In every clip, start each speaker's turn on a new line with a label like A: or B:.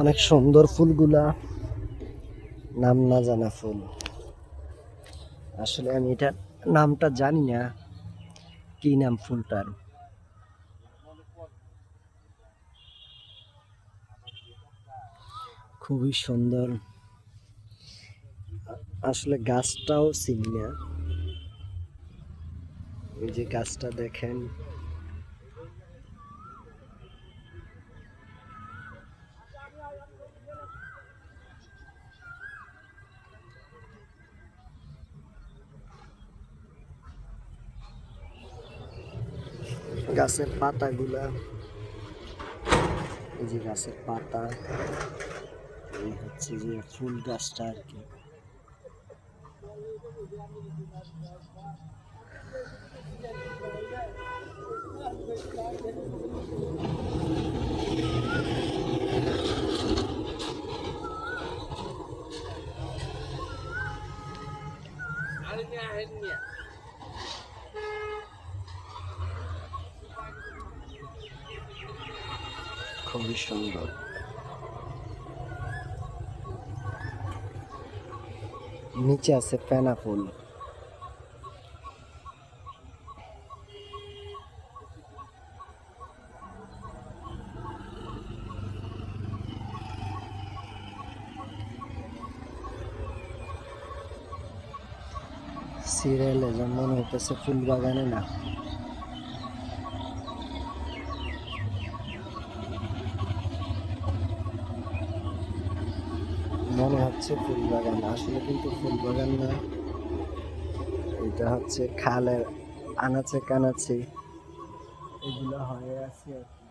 A: অনেক সুন্দর ফুলগুলা। নাম না জানা ফুল। আসলে আমি এটা নামটা জানি না কি নাম ফুলটার। খুবই সুন্দর। আসলে গাছটাও চিনি না। এই যে গাছটা দেখেন গাছের পাতাগুলা এই যে গাছের পাতা এই হচ্ছে যে ফুল গাছটা আর কি খুবই সুন্দর নিচে আছে ফেনা ফুল। সিরিয়ালে যেমন মনে হইতেছে ফুল বাগানে না। মনে হচ্ছে ফুল বাগান আসলে কিন্তু ফুল বাগান না। এটা হচ্ছে খালের আনাচে কানাচে। এগুলো হয়ে আছে আর কি।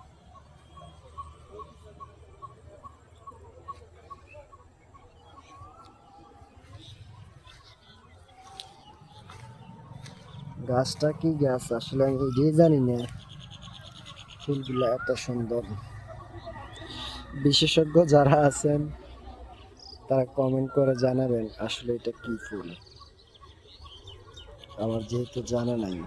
A: গাছটা কি গাছ? আসলে আমি নিজেই জানি না। ফুলগুলো এত সুন্দর। বিশেষজ্ঞ যারা আছেন তারা কমেন্ট করে জানাবেন আসলে এটা কি ফুল। আমার যেহেতু জানা নাই।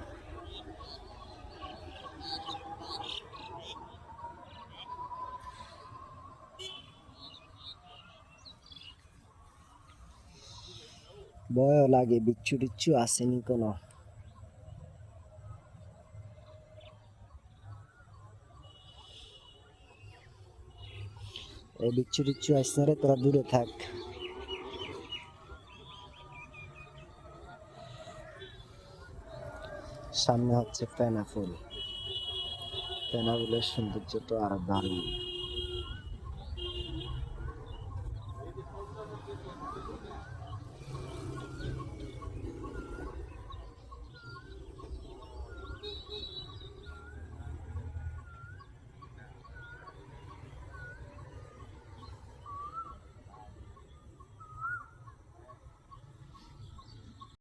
A: ভয়ও লাগে, বিচ্ছু টিচ্ছু আসেনি কোনো। এই বিচ্ছু টিচ্ছু আসছে রে, তোরা দূরে থাক। সামনে হচ্ছে ফেনা ফুল। ফেনা ফুলের সৌন্দর্য তো আরও দারুণ।